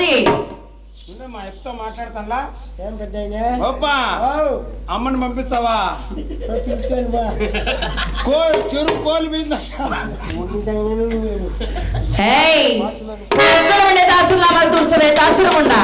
కలిసి మా ఎప్పుతో మాట్లాడతానులా ఏం పెద్ద అమ్మని పంపిస్తావా? తీసుకొని బా కో చెరువు కోలు మీద. హేయ్ ఎక్కడ ఉండే దాసులు దాసులు ఉండా?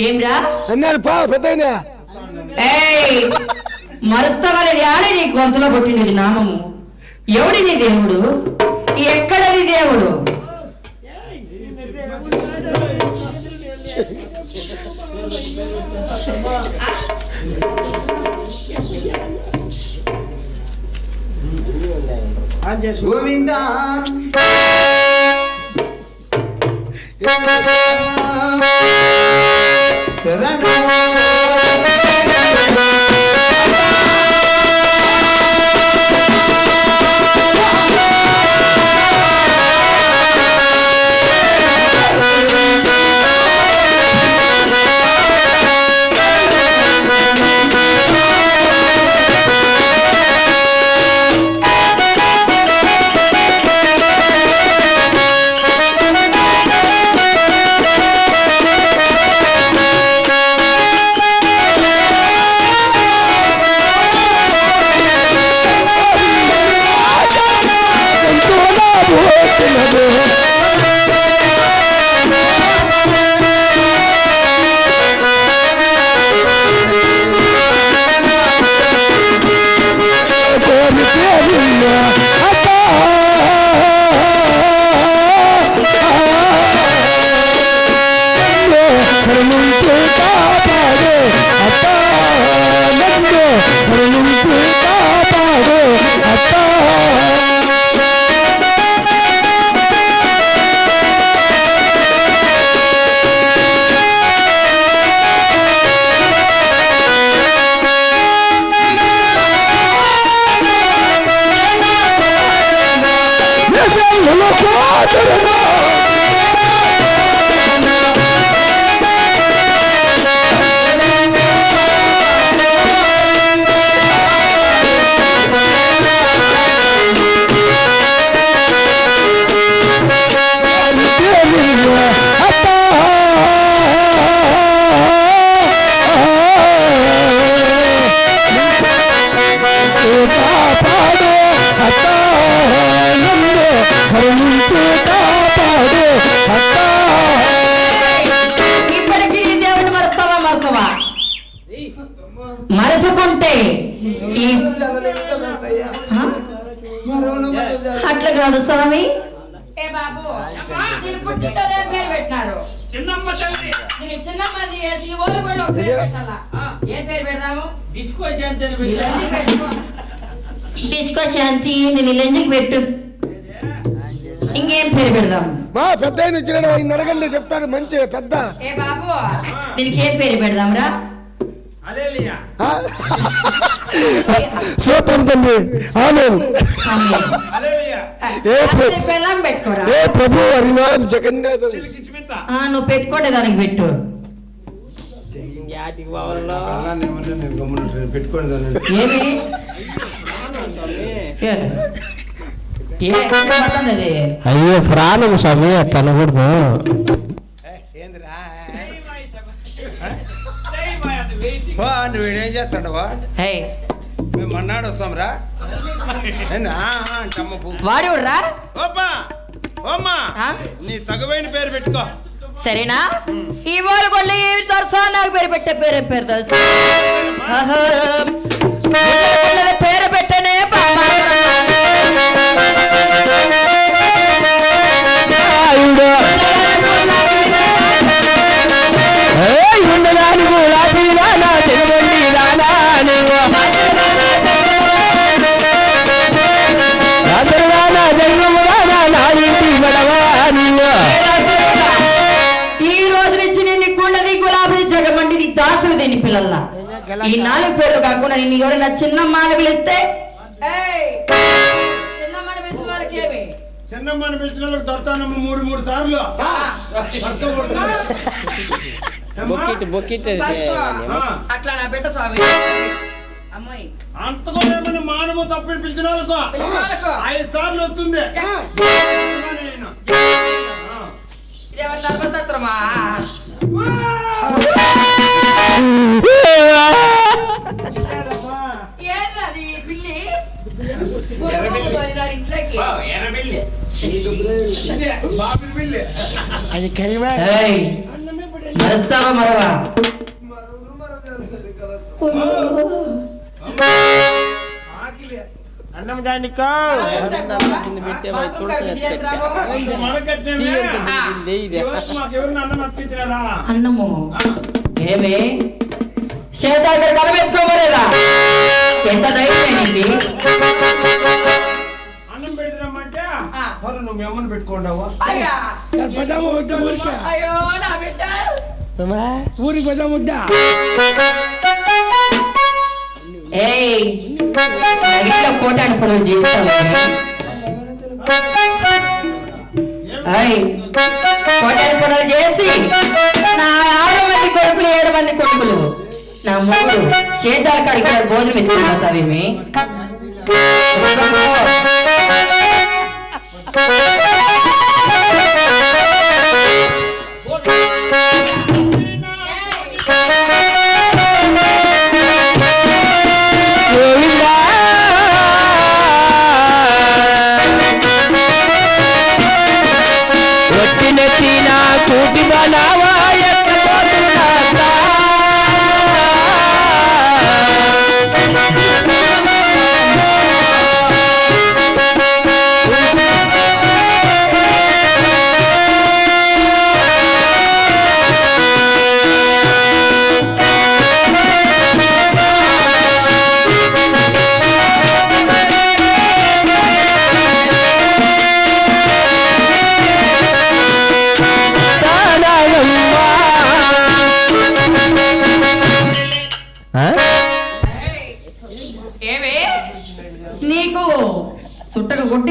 ఏమ్రా అన్నాడు పా పెద్ద ఏయ్ మరుస్తవనేది ఆడే నీ గొంతులో పుట్టినది నామము. ఎవడి నీ దేవుడు? ఎక్కడ నీ దేవుడు? గోవిందా శరణ கருணுண்டு காப்பாடு அப்பா நன்று கருணுண்டு காப்பாடு அப்பா Yes, I'm not అట్లా కాదు స్వామి. ఏ బాబు నేను పుట్టింటోనే పేరు పెట్టినారు. చిన్నమ్మ తల్లి నేను చిన్నమ్మది ఈ ఊరు కూడా ఒక పేరు పెట్టాలా? ఏ పేరు పెడదాము? డిస్కో శాంతి. డిస్కో నేను పెట్టు? ఇంకేం పేరు పెడదాం? మా పెద్ద ఆయన వచ్చినాడు ఆయన అడగండి చెప్తాడు మంచి పెద్ద. ఏ బాబు? దీనికి ఏ పేరు పెడదాం రా? సూత్రం తండ్రి ఆమె. ఏ ప్ర- పెళ్ళం పెట్టుకోరా? ఏ ప్రభు హరినాథ్ ఆ, నువ్వు పెట్టుకోండి దానికి పెట్టు అయ్యో ప్రాణం స్వామి కనకూడదు ఏందిరా? నువ్వు ఏం చేస్తాడవా? మేము మన్నాడు వస్తాం రా ఏంది? ఆ, ఆ, అంటమ్మ పువ్వు. వాడు రా ఓపా అమ్మా ఆ? నీ తగవైన పేరు పెట్టుకో సరేనా ఇవాళ కొల్లి ఏమి నాకు పేరు పెట్టే పేరు పేరు తెలుసా నేను గుండది గులాబీ జగమండిది దాసులు దేని పిల్లల ఈ నాలుగు పేర్లు కాకుండా నేను ఎవరైనా పిలిస్తే? పిలిచిన వాళ్ళకి ఏమి? చిన్నమ్మని పిలిచిన వాళ్ళకి దొరతానమ్మ మూడు మూడు సార్లు. అట్లా నా బిడ్డ స్వామి. అమ్మాయి. అంతగా ఏమైనా మానవ తప్పని పిలిచిన వాళ్ళకు. ఐదు సార్లు వస్తుంది. ఇదేమన్నా ధర్మశాస్త్రమా ఏంది అది పిల్లి గుర్రకొమ్ము తోలినారు అన్నం అతికించినారా? అన్నము. ఏమి? చేతాకర్ కలబెట్టుకోమలేదా ఎంత ధైర్యమైంది అన్నం పెట్టిరమ్మంటే? నువ్వు మీ అమ్మని పెట్టుకోండావా అయ్యా. పదాము వద్ద ఊరికా? అయ్యో నా బిడ్డ. ఊరికి పదాము వద్దా ఏయ్ నగిట్లో కోటాను పనులు చేస్తావు చేసి. నా ఆరు మంది కొడుకులు ఏడు మంది కొడుకులు. నా మూడు సేద్యాల కాడికి భోజనం ఎత్తుకుపోతావేమి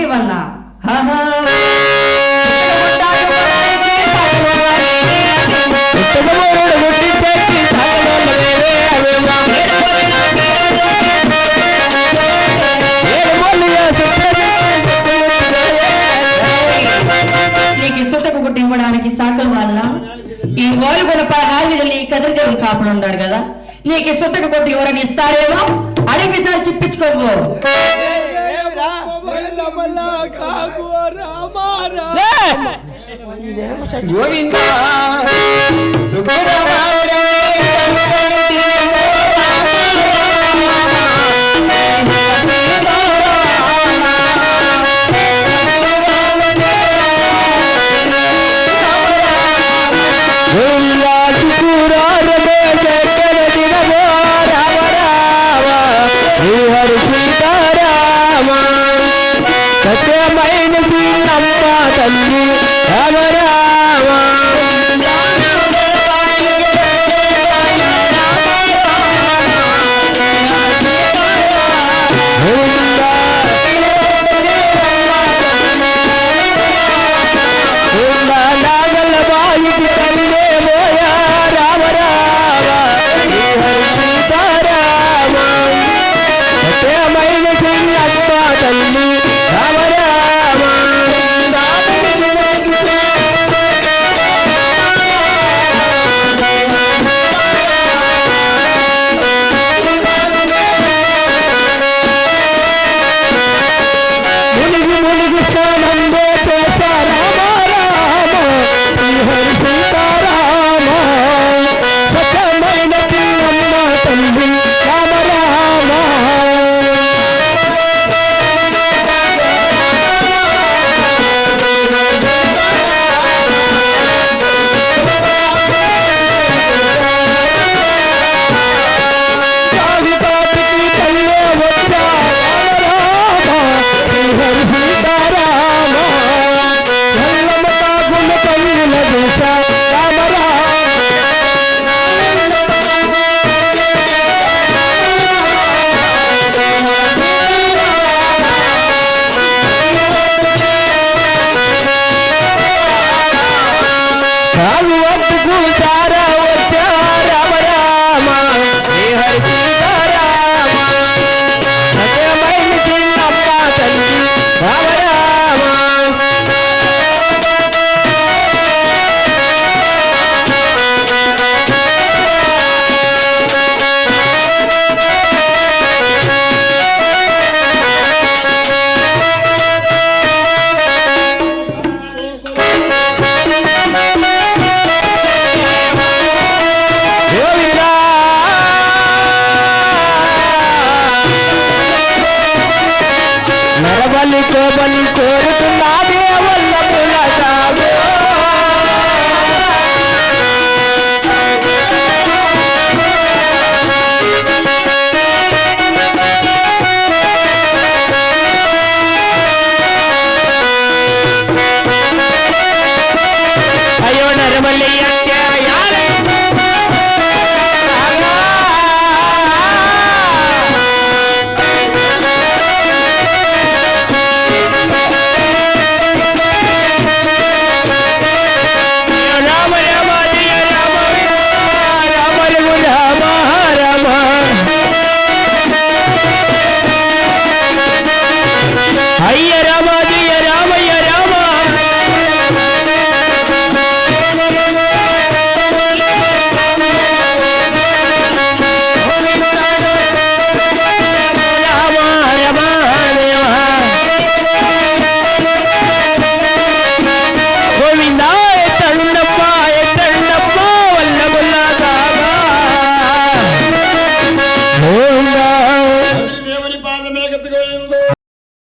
వల్ల. ఇవ్వడానికి సాకలు వల్ల ఈ ఓలుగుల హాజీలు ఈ కదిరిదేవులు కాపులు ఉన్నారు కదా. నీకు సుట్టకు కొట్టి ఎవరైనా ఇస్తారేమో? అడిగి సార్ చిప్పించుకోబో గోవిందా సుబ్బరామరే సత్యమైన చిన్నమ్మ తల్లి ಬಾಯಿಗೆ